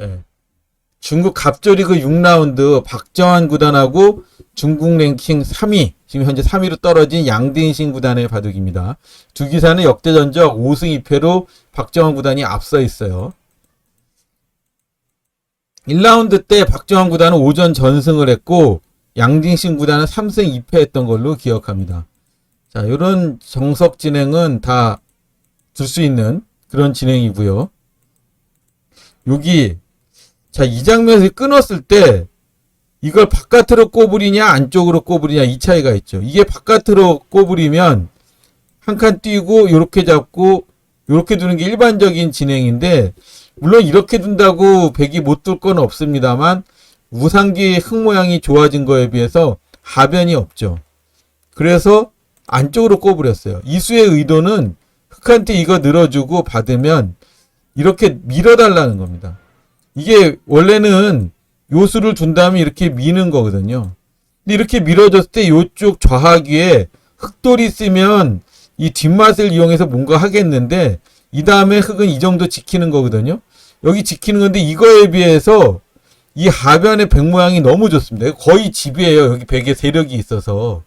예. 중국 갑조리그 6라운드 박정환 구단하고 중국 랭킹 3위, 지금 현재 3위로 떨어진 양딩신 구단의 바둑입니다. 두 기사는 역대 전적 5승 2패로 박정환 구단이 앞서 있어요. 1라운드 때 박정환 구단은 오전 전승을 했고 양딩신 구단은 3승 2패 했던 걸로 기억합니다. 자, 이런 정석 진행은 다둘수 있는 그런 진행이고요. 여기 자, 이 장면에서 끊었을 때 이걸 바깥으로 꼬부리냐 안쪽으로 꼬부리냐 이 차이가 있죠. 이게 바깥으로 꼬부리면 한 칸 뛰고 요렇게 잡고 요렇게 두는 게 일반적인 진행인데 물론 이렇게 둔다고 백이 못 둘 건 없습니다만 우상기 흙 모양이 좋아진 거에 비해서 하변이 없죠. 그래서 안쪽으로 꼬부렸어요. 이수의 의도는 흑한테 이거 늘어주고 받으면 이렇게 밀어달라는 겁니다. 이게 원래는 요수를 둔 다음에 이렇게 미는 거거든요. 근데 이렇게 밀어줬을 때 요쪽 좌하기에 흑돌이 있으면 이 뒷맛을 이용해서 뭔가 하겠는데 이 다음에 흑은 이 정도 지키는 거거든요. 여기 지키는 건데 이거에 비해서 이 하변의 백 모양이 너무 좋습니다. 거의 집이에요. 여기 백의 세력이 있어서.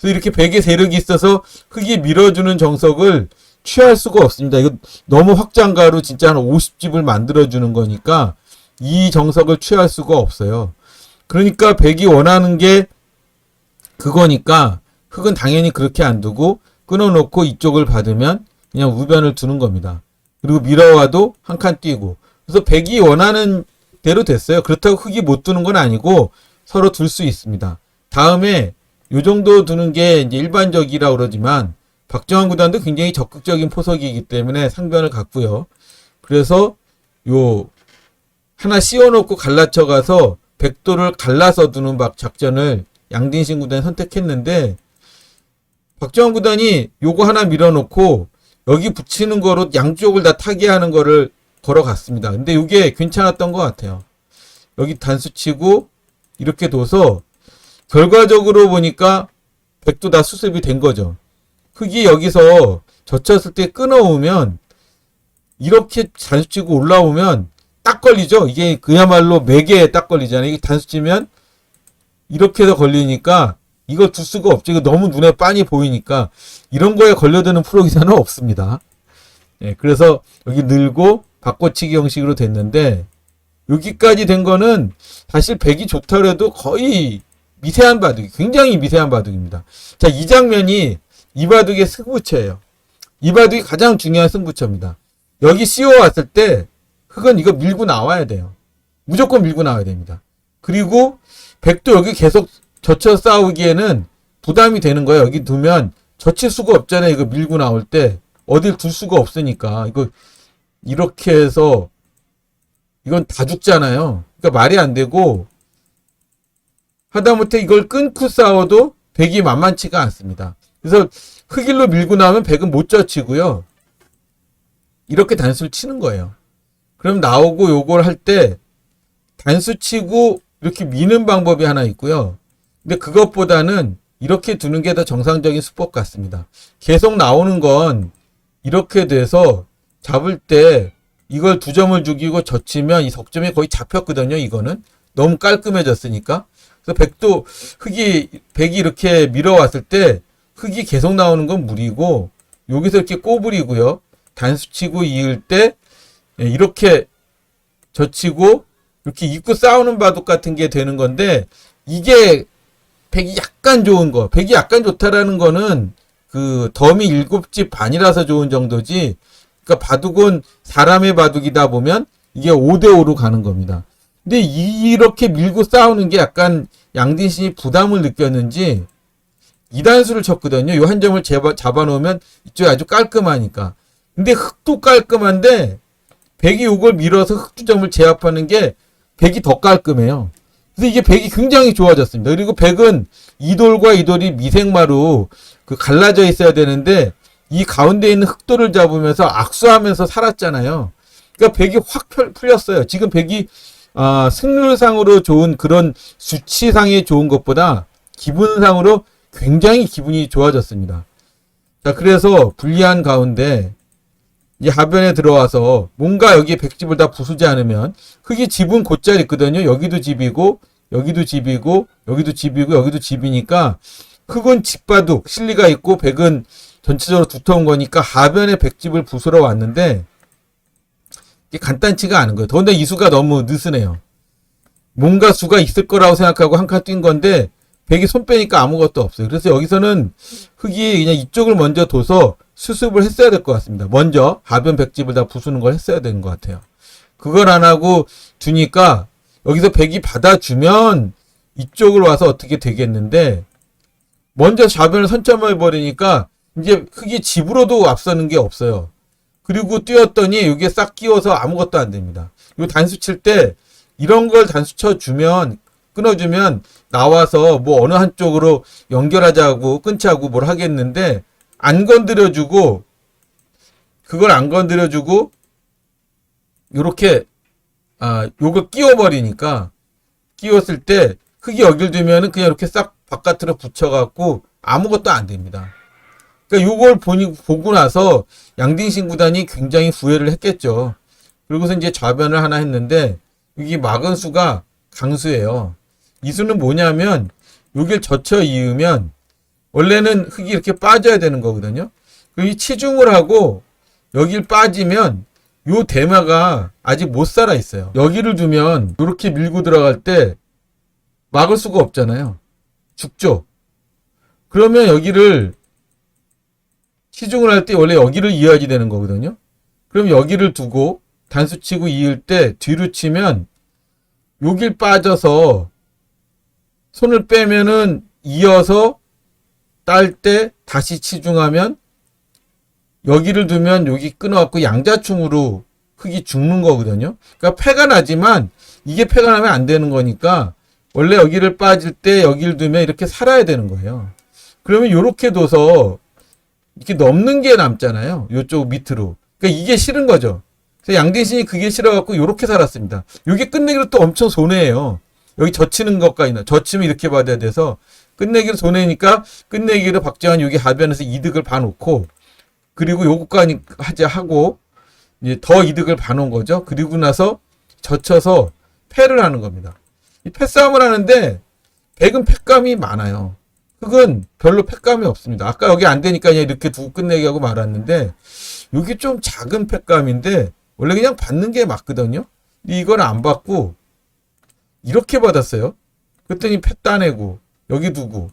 그래서 이렇게 백의 세력이 있어서 흑이 밀어주는 정석을 취할 수가 없습니다. 이거 너무 확장가로 진짜 한 50집을 만들어주는 거니까 이 정석을 취할 수가 없어요. 그러니까 백이 원하는 게 그거니까 흑은 당연히 그렇게 안 두고 끊어놓고 이쪽을 받으면 그냥 우변을 두는 겁니다. 그리고 밀어와도 한 칸 뛰고 그래서 백이 원하는 대로 됐어요. 그렇다고 흑이 못 두는 건 아니고 서로 둘 수 있습니다. 다음에 요 정도 두는 게 이제 일반적이라 그러지만 박정환 구단도 굉장히 적극적인 포석이기 때문에 상변을 갖고요. 그래서 요 하나 씌워놓고 갈라쳐 가서 백도를 갈라서 두는 막 작전을 양딘신 구단이 선택했는데 박정환 구단이 요거 하나 밀어놓고 여기 붙이는 거로 양쪽을 다 타게 하는 거를 걸어갔습니다. 근데 이게 괜찮았던 것 같아요. 여기 단수 치고 이렇게 둬서 결과적으로 보니까 백도 다 수습이 된 거죠. 흙이 여기서 젖혔을 때 끊어오면 이렇게 단수 치고 올라오면 딱 걸리죠. 이게 그야말로 매개에 딱 걸리잖아요. 이게 단수 치면 이렇게 해서 걸리니까 이거 둘 수가 없죠. 이거 너무 눈에 빤히 보이니까 이런 거에 걸려드는 프로 기사는 없습니다. 예, 그래서 여기 늘고 바꿔치기 형식으로 됐는데 여기까지 된 거는 사실 백이 좋다 그래도 거의 미세한 바둑이 굉장히 미세한 바둑입니다. 자, 이 장면이 이 바둑의 승부처예요. 이 바둑이 가장 중요한 승부처입니다. 여기 씌워 왔을 때 흑은 이거 밀고 나와야 돼요. 무조건 밀고 나와야 됩니다. 그리고 백도 여기 계속 젖혀 싸우기에는 부담이 되는 거예요. 여기 두면 젖힐 수가 없잖아요. 이거 밀고 나올 때 어딜 둘 수가 없으니까 이거 이렇게 해서 이건 다 죽잖아요. 그러니까 말이 안 되고 하다못해 이걸 끊고 싸워도 백이 만만치가 않습니다. 그래서 흑일로 밀고 나오면 백은 못 젖히고요. 이렇게 단수를 치는 거예요. 그럼 나오고 요걸 할 때 단수 치고 이렇게 미는 방법이 하나 있고요. 근데 그것보다는 이렇게 두는 게 더 정상적인 수법 같습니다. 계속 나오는 건 이렇게 돼서 잡을 때 이걸 두 점을 죽이고 젖히면 이 석점이 거의 잡혔거든요. 이거는 너무 깔끔해졌으니까. 그래서 백도 흙이 백이 이렇게 밀어왔을 때 흙이 계속 나오는 건 무리고 여기서 이렇게 꼬부리고요. 단수치고 이을 때 예, 이렇게 젖히고 이렇게 입고 싸우는 바둑 같은 게 되는 건데 이게 백이 약간 좋은 거. 백이 약간 좋다라는 거는 그 덤이 일곱 집 반이라서 좋은 정도지. 그러니까 바둑은 사람의 바둑이다 보면 이게 5대5로 가는 겁니다. 근데 이- 이렇게 밀고 싸우는 게 약간 양딘신이 부담을 느꼈는지 이단수를 쳤거든요. 요 한 점을 잡아, 잡아놓으면 이쪽이 아주 깔끔하니까. 근데 흑도 깔끔한데 백이 요걸 밀어서 흑주점을 제압하는 게 백이 더 깔끔해요. 그래서 이게 백이 굉장히 좋아졌습니다. 그리고 백은 이돌과 이돌이 미생마로 그 갈라져 있어야 되는데 이 가운데 있는 흑돌을 잡으면서 악수하면서 살았잖아요. 그러니까 백이 확 펼- 풀렸어요. 지금 백이 아, 승률상으로 좋은 그런 수치상에 좋은 것보다 기분상으로 굉장히 기분이 좋아졌습니다. 자, 그래서 불리한 가운데 이제 하변에 들어와서 뭔가 여기 백집을 다 부수지 않으면 흙이 집은 곧잘 있거든요. 여기도 집이고 여기도 집이고 여기도 집이고 여기도 집이니까 흙은 집바둑 실리가 있고 백은 전체적으로 두터운 거니까 하변에 백집을 부수러 왔는데 이게 간단치가 않은 거예요. 더군다나 이 수가 너무 느슨해요. 뭔가 수가 있을 거라고 생각하고 한 칸 뛴 건데 백이 손 빼니까 아무것도 없어요. 그래서 여기서는 흙이 그냥 이쪽을 먼저 둬서 수습을 했어야 될 것 같습니다. 먼저 하변 백집을 다 부수는 걸 했어야 되는 것 같아요. 그걸 안 하고 두니까 여기서 백이 받아주면 이쪽으로 와서 어떻게 되겠는데 먼저 좌변을 선점해 버리니까 이제 흙이 집으로도 앞서는 게 없어요. 그리고 뛰었더니 여기에 싹 끼워서 아무것도 안 됩니다. 요 단수 칠 때 이런 걸 단수 쳐 주면 끊어주면 나와서 뭐 어느 한쪽으로 연결하자고 끊자고 뭘 하겠는데 안 건드려주고 그걸 안 건드려주고 요렇게 아 요거 끼워버리니까 끼웠을 때 흙이 두면은 그냥 이렇게 싹 바깥으로 붙여갖고 아무것도 안 됩니다. 그러니까 요걸 보니, 보고 나서 양딩신 구단이 굉장히 후회를 했겠죠. 그리고서 이제 좌변을 하나 했는데 여기 막은 수가 강수예요. 이 수는 뭐냐면 여길 젖혀 이으면 원래는 흙이 이렇게 빠져야 되는 거거든요. 그이 치중을 하고 여길 빠지면 요 대마가 아직 못 살아 있어요. 여기를 두면 이렇게 밀고 들어갈 때 막을 수가 없잖아요. 죽죠. 그러면 여기를 치중을 할 때 원래 여기를 이어야지 되는 거거든요. 그럼 여기를 두고 단수 치고 이을 때 뒤로 치면 여길 빠져서 손을 빼면은 이어서 딸 때 다시 치중하면 여기를 두면 여기 끊어갖고 양자충으로 흙이 죽는 거거든요. 그러니까 패가 나지만 이게 패가 나면 안 되는 거니까 원래 여기를 빠질 때 여기를 두면 이렇게 살아야 되는 거예요. 그러면 이렇게 둬서 이렇게 넘는 게 남잖아요. 요쪽 밑으로. 그러니까 이게 싫은 거죠. 그래서 양대신이 그게 싫어갖고 이렇게 살았습니다. 이게 끝내기로 또 엄청 손해예요. 여기 젖히는 것까지 나. 젖히면 이렇게 받아야 돼서 끝내기로 손해니까 끝내기로 박재환 여기 하변에서 이득을 봐놓고 그리고 요거까지 하자 하고 이제 더 이득을 봐놓은 거죠. 그리고 나서 젖혀서 패를 하는 겁니다. 이 패싸움을 하는데 백은 패감이 많아요. 흙은 별로 패감이 없습니다. 아까 여기 안 되니까 그냥 이렇게 두고 끝내기 하고 말았는데 여기 좀 작은 패감인데 원래 그냥 받는 게 맞거든요. 이걸 안 받고 이렇게 받았어요. 그랬더니 패 따내고 여기 두고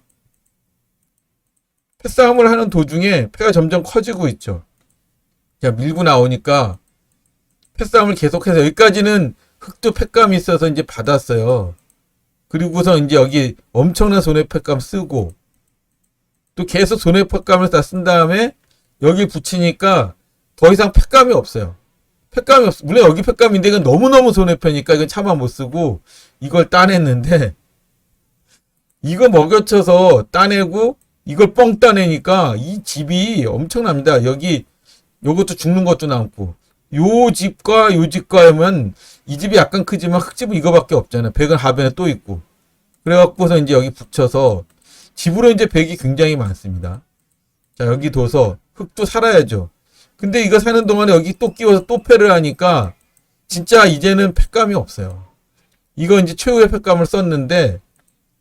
패싸움을 하는 도중에 패가 점점 커지고 있죠. 자 밀고 나오니까 패싸움을 계속해서 여기까지는 흙도 패감이 있어서 이제 받았어요. 그리고서 이제 여기 엄청난 손해패감 쓰고 또 계속 손해패감을 다 쓴 다음에 여기 붙이니까 더 이상 패감이 없어요. 패감이 없어. 물론 여기 패감인데 이건 너무너무 손해패니까 이건 차마 못 쓰고 이걸 따냈는데 이거 먹여쳐서 따내고 이걸 뻥 따내니까 이 집이 엄청납니다. 여기 요것도 죽는 것도 남고 요 집과 요 집과 하면 이 집이 약간 크지만 흙집은 이거밖에 없잖아요. 백은 하변에 또 있고. 그래갖고서 이제 여기 붙여서 집으로 이제 백이 굉장히 많습니다. 자, 여기 둬서 흙도 살아야죠. 근데 이거 사는 동안에 여기 또 끼워서 또 패를 하니까 진짜 이제는 팩감이 없어요. 이거 이제 최후의 팩감을 썼는데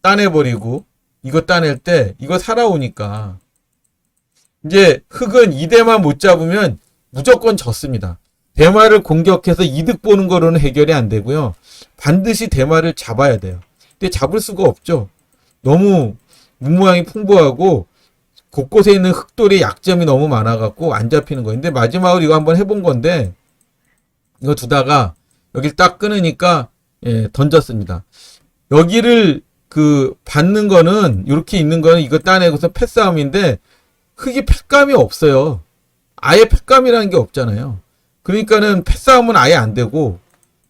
따내버리고 이거 따낼 때 이거 살아오니까 이제 흙은 이대만 못 잡으면 무조건 졌습니다. 대마를 공격해서 이득 보는 거로는 해결이 안 되고요. 반드시 대마를 잡아야 돼요. 근데 잡을 수가 없죠. 너무 문모양이 풍부하고 곳곳에 있는 흙돌이 약점이 너무 많아갖고 안 잡히는 거예요. 근데 마지막으로 이거 한번 해본 건데 이거 두다가 여기를 딱 끊으니까 예, 던졌습니다. 여기를 그 받는 거는 이렇게 있는 거는 이거 따내고서 패싸움인데 흙이 패감이 없어요. 아예 패감이라는 게 없잖아요. 그러니까는 패싸움은 아예 안 되고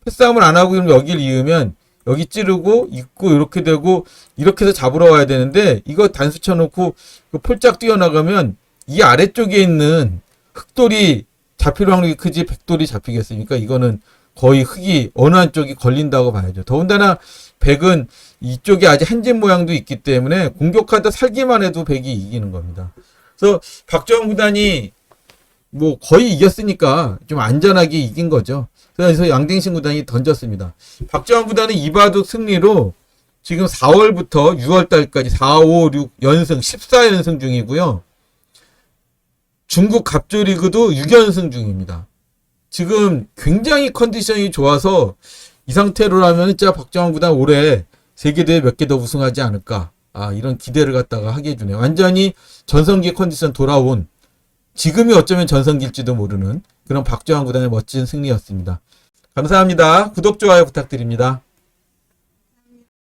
패싸움을 안 하고 여기를 이으면 여기 찌르고 있고 이렇게 되고 이렇게 해서 잡으러 와야 되는데 이거 단수 쳐놓고 그 폴짝 뛰어나가면 이 아래쪽에 있는 흙돌이 잡힐 확률이 크지 백돌이 잡히겠습니까? 이거는 거의 흙이 어느 한쪽이 걸린다고 봐야죠. 더군다나 백은 이쪽에 아직 한진 모양도 있기 때문에 공격하다 살기만 해도 백이 이기는 겁니다. 그래서 박정훈 구단이 뭐 거의 이겼으니까 좀 안전하게 이긴 거죠. 그래서 양딩신 구단이 던졌습니다. 박정환 구단은 이바둑 승리로 지금 4월부터 6월 달까지 4, 5, 6 연승 14연승 중이고요. 중국 갑조리그도 6연승 중입니다. 지금 굉장히 컨디션이 좋아서 이 상태로라면 진짜 박정환 구단 올해 세계대회 몇 개 더 우승하지 않을까. 아, 이런 기대를 갖다가 하게 해주네요. 완전히 전성기 컨디션 돌아온 지금이 어쩌면 전성기일지도 모르는 그런 박정환 구단의 멋진 승리였습니다. 감사합니다. 구독, 좋아요 부탁드립니다.